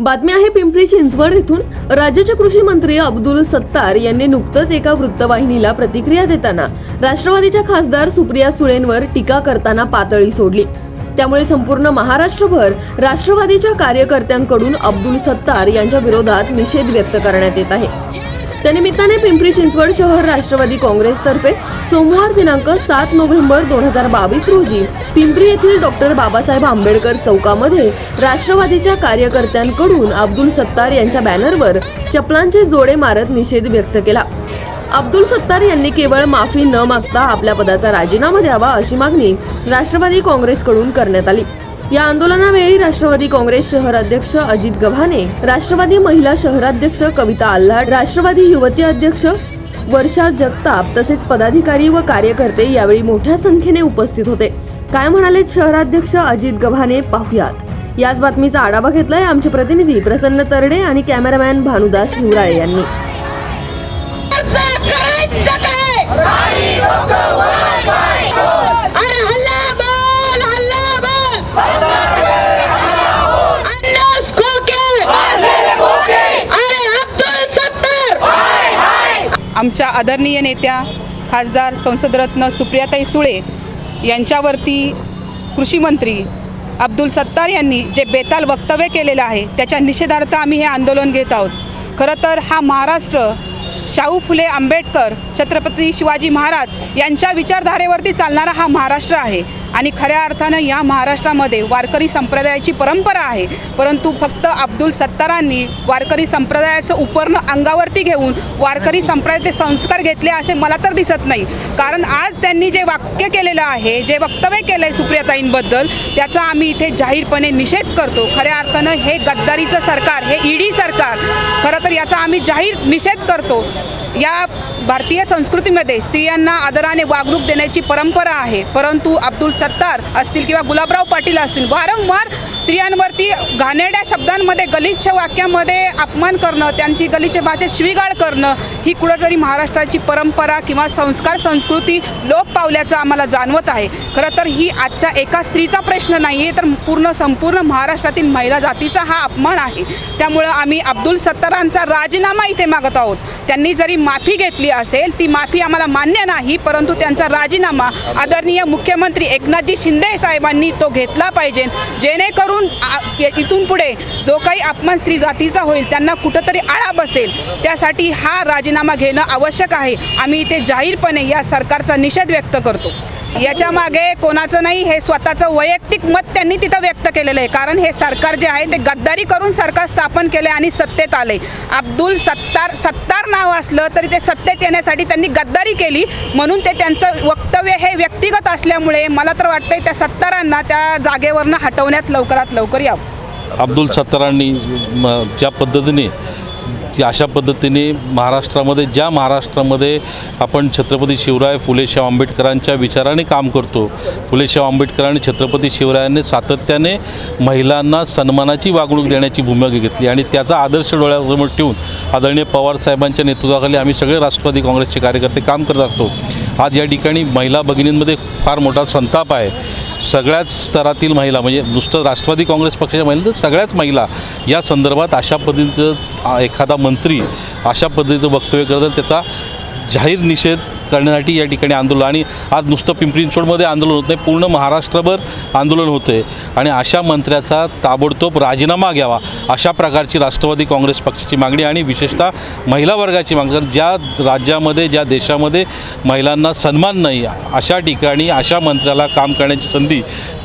बातमी आहे पिंपरी चिंचवड येथून राज्याचे कृषी मंत्री अब्दुल सत्तार यांनी नुकतंच एका वृत्तवाहिनीला प्रतिक्रिया देताना राष्ट्रवादीच्या खासदार सुप्रिया सुळेंवर टीका करताना पातळी सोडली. त्यामुळे संपूर्ण महाराष्ट्रभर राष्ट्रवादीच्या कार्यकर्त्यांकडून अब्दुल सत्तार यांच्या विरोधात निषेध व्यक्त करण्यात येत आहे. त्यानिमित्ताने पिंपरी चिंचवड शहर राष्ट्रवादी काँग्रेसतर्फे सोमवार दिनांक सात नोव्हेंबर दोन हजार बावीस रोजी पिंपरी येथील डॉक्टर बाबासाहेब आंबेडकर चौकामध्ये राष्ट्रवादीच्या कार्यकर्त्यांकडून अब्दुल सत्तार यांच्या बॅनरवर चपलांचे जोडे मारत निषेध व्यक्त केला. अब्दुल सत्तार यांनी केवळ माफी न मागता आपल्या पदाचा राजीनामा द्यावा अशी मागणी राष्ट्रवादी काँग्रेसकडून करण्यात आली. या आंदोलनावेळी राष्ट्रवादी काँग्रेस शहर अध्यक्ष अजित गव्हाणे राष्ट्रवादी महिला शहराध्यक्ष कविता आल्हाड राष्ट्रवादी युवती अध्यक्ष वर्षा जगताप तसेच पदाधिकारी व कार्यकर्ते यावेळी मोठ्या संख्येने उपस्थित होते. काय म्हणाले शहराध्यक्ष अजित गव्हाणे? पाहुयात. याच बातमीचा आढावा घेतलाय आमचे प्रतिनिधी प्रसन्न तरडे आणि कॅमेरामॅन भानुदास हिवराळे यांनी. आमच्या आदरणीय नेत्या खासदार संसदरत्न सुप्रियाताई सुळे यांच्यावरती कृषीमंत्री अब्दुल सत्तार यांनी जे बेताल वक्तव्य केलेलं आहे त्याच्या निषेधार्थ आम्ही हे आंदोलन घेत आहोत. खरं तर हा महाराष्ट्र शाहू फुले आंबेडकर छत्रपती शिवाजी महाराज यांच्या विचारधारेवरती चालणारा हा महाराष्ट्र आहे. आणि खऱ्या अर्थानं या महाराष्ट्रामध्ये वारकरी संप्रदायाची परंपरा आहे. परंतु फक्त अब्दुल सत्तारांनी वारकरी संप्रदायाचं उपरणं अंगावरती घेऊन वारकरी संप्रदायाचे संस्कार घेतले असे मला तर दिसत नाही. कारण आज त्यांनी जे वाक्य केलेलं आहे जे वक्तव्य केलं आहे सुप्रियाताईंबद्दल त्याचा आम्ही इथे जाहीरपणे निषेध करतो. खऱ्या अर्थानं हे गद्दारीचं सरकार हे ईडी सरकार खरं तर याचा आम्ही जाहीर निषेध करतो. या भारतीय संस्कृतीमध्ये स्त्रियांना आदराने वागणूक देण्याची परंपरा आहे. परंतु अब्दुल सत्तार असतील किंवा गुलाबराव पाटील असतील वारंवार स्त्रियांवरती घाणेरड्या शब्दांमध्ये गलिच्छ वाक्यामध्ये अपमान करणं त्यांची गलिच्छ भाषेत शिवीगाळ करणं ही कुठंतरी महाराष्ट्राची परंपरा किंवा संस्कार संस्कृती लोप पावल्याचं आम्हाला जाणवत आहे. खरं तर ही आजच्या एका स्त्रीचा प्रश्न नाही आहे तर पूर्ण संपूर्ण महाराष्ट्रातील महिला जातीचा हा अपमान आहे. त्यामुळं आम्ही अब्दुल सत्तारांचा राजीनामा इथे मागत आहोत. त्यांनी जरी माफी घेतली असेल ती माफी आम्हाला मान्य नाही परंतु त्यांचा राजीनामा आदरणीय मुख्यमंत्री एकनाथजी शिंदे साहेबांनी तो घेतला पाहिजे. जेणेकरून आ- इथून पुढे जो काही अपमान स्त्री जातीचा होईल त्यांना कुठंतरी आळा बसेल. त्यासाठी हा राजीनामा घेणं आवश्यक आहे. आम्ही इथे जाहीरपणे या सरकारचा निषेध व्यक्त करतो. याच्या मागे कोणाचं नाही हे स्वतःचं वैयक्तिक मत त्यांनी तिथं व्यक्त केलेलं आहे. कारण हे सरकार जे आहे ते गद्दारी करून सरकार स्थापन केले आणि सत्तेत आले अब्दुल सत्तार सत्तार नाव असलं तरी ते सत्तेत येण्यासाठी त्यांनी गद्दारी केली. म्हणून ते त्यांचं वक्तव्य हे व्यक्तिगत असल्यामुळे मला तर वाटतंय त्या सत्तारांना त्या जागेवरनं हटवण्यात लवकरात लवकर यावं. अब्दुल सत्तारांनी ज्या पद्धतीने की अशा पद्धतीने महाराष्ट्रामध्ये ज्या महाराष्ट्रामध्ये आपण छत्रपती शिवराय फुलेशाह आंबेडकरांच्या विचाराने काम करतो फुलेशाह आंबेडकर आणि छत्रपती शिवरायांनी सातत्याने महिलांना सन्मानाची वागणूक देण्याची भूमिका घेतली आणि त्याचा आदर्श डोळ्यासमोर ठेवून आदरणीय पवारसाहेबांच्या नेतृत्वाखाली आम्ही सगळे राष्ट्रवादी काँग्रेसचे कार्यकर्ते काम करत असतो. आज या ठिकाणी महिला भगिनींमध्ये फार मोठा संताप आहे. सगळ्याच स्तरातील महिला म्हणजे नुसतं राष्ट्रवादी काँग्रेस पक्षाच्या महिला तर सगळ्याच महिला या संदर्भात अशा पद्धतीचं एखादा मंत्री अशा पद्धतीचं वक्तव्य करतात त्याचा जाहीर निषेध करण्यासाठी या ठिकाणी आंदोलन आणि आज नुसतं पिंपरी चिंचवडमध्ये आंदोलन होत नाही पूर्ण महाराष्ट्रभर आंदोलन होतं आहे आणि अशा मंत्र्याचा ताबडतोब राजीनामा घ्यावा अशा प्रकारची राष्ट्रवादी काँग्रेस पक्षाची मागणी आणि विशेषतः महिला वर्गाची मागणी. कारण ज्या राज्यामध्ये ज्या देशामध्ये महिलांना सन्मान नाही अशा ठिकाणी अशा मंत्र्याला काम करण्याची संधी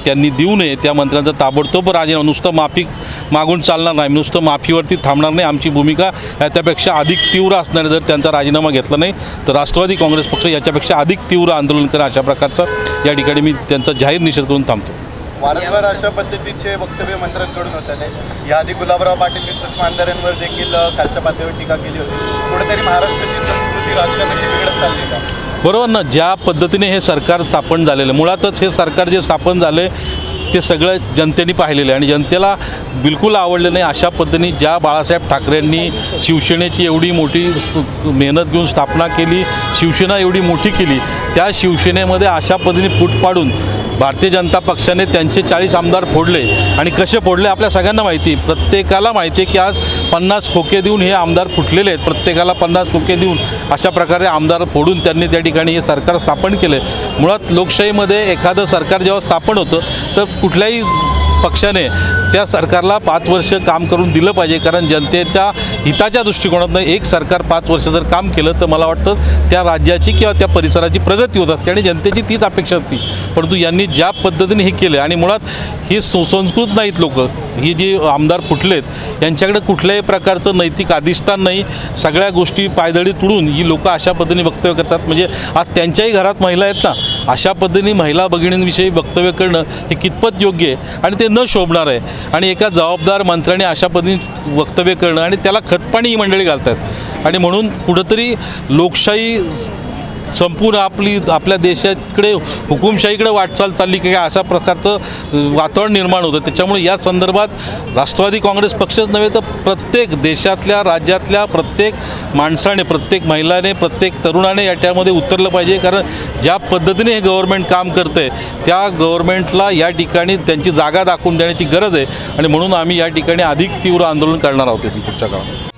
त्यांनी देऊ नये त्या मंत्र्यांचा ताबडतोब राजीनामा. नुसतं माफी मागून चालणार नाही. नुसतं माफीवरती थांबणार नाही आमची भूमिका. ह्या त्यापेक्षा अधिक तीव्र असणार. जर त्यांचा राजीनामा घेतला नाही तर राष्ट्रवादी काँग्रेस पक्ष याच्यापेक्षा अधिक तीव्र आंदोलन करा अशा प्रकारचं या ठिकाणी मी त्यांचा जाहीर निषेध करून थांबतो. वारंवार अशा पद्धतीचे वक्तव्य मंत्र्यांकडून होत आहे. याआधी गुलाबराव पाटील सुषमा अंधाऱ्यांवर देखील अ, खालच्या पातळीवर टीका केली होती. कुठेतरी महाराष्ट्राची संस्कृती राजकारणाची बिघडत चालली का बरोबर ना ज्या पद्धतीने हे सरकार स्थापन झालेलं मुळातच हे सरकार जे स्थापन झालं ते सगळं जनतेने पाहिलेलं आहे. आणि जनतेला बिलकुल आवडलं नाही अशा पद्धतीने ज्या बाळासाहेब ठाकरेंनी शिवसेनेची एवढी मोठी मेहनत घेऊन स्थापना केली शिवसेना एवढी मोठी केली त्या शिवसेनेमध्ये अशा पद्धतीने फूट पाडून भारतीय जनता पक्षाने त्यांचे चाळीस आमदार फोडले आणि कसे फोडले आपल्या सगळ्यांना माहिती. प्रत्येकाला माहिती आहे की आज पन्नास खोके देऊन हे आमदार फुटलेले आहेत. प्रत्येकाला पन्नास खोके देऊन अशा प्रकारे आमदार फोडून त्यांनी त्या ठिकाणी हे सरकार स्थापन केलं. आहे मुळात लोकशाहीमध्ये एखादं सरकार जेव्हा स्थापन होतं तर कुठल्याही पक्षाने त्या सरकारला पाच वर्ष काम करून दिलं पाहिजे. कारण जनतेच्या हिताच्या दृष्टिकोनातनं एक सरकार पाच वर्ष जर काम केलं तर मला वाटतं त्या राज्याची किंवा त्या परिसराची प्रगती होत असते आणि जनतेची तीच अपेक्षा असते. परंतु यांनी ज्या पद्धतीने हे केलं आणि मुळात हे सुसंस्कृत नाहीत लोक ही जी आमदार फुटलेत यांच्याकडे कुठल्याही प्रकारचं नैतिक अधिष्ठान नाही. सगळ्या गोष्टी पायदळी तुडून ही लोकं अशा पद्धतीने वक्तव्य करतात. म्हणजे आज त्यांच्याही घरात महिला आहेत ना अशा पद्धतीने महिला भगिनींविषयी वक्तव्य करणं हे कितपत योग्य आहे आणि ते न शोभणार आहे. आणि एका जबाबदार मंत्र्याने अशा पद्धतीने वक्तव्य करणं आणि त्याला खतपाणी ही मंडळी घालतात. आणि म्हणून कुठंतरी लोकशाही संपूर्ण आपली आपल्या देशाकडे हुकुमशाहीकडे वाटचाल चालली की काय अशा प्रकारचं वातावरण निर्माण होतं. त्याच्यामुळे या संदर्भात राष्ट्रवादी काँग्रेस पक्षच नव्हे तर प्रत्येक देशातल्या राज्यातल्या प्रत्येक माणसाने प्रत्येक महिलाने प्रत्येक तरुणाने याच्यामध्ये उतरलं पाहिजे. कारण ज्या पद्धतीने हे गव्हर्मेंट काम करतं आहे त्या गव्हर्मेंटला या ठिकाणी त्यांची जागा दाखवून देण्याची गरज आहे. आणि म्हणून आम्ही या ठिकाणी अधिक तीव्र आंदोलन करणार आहोत इथून पुढच्या काळात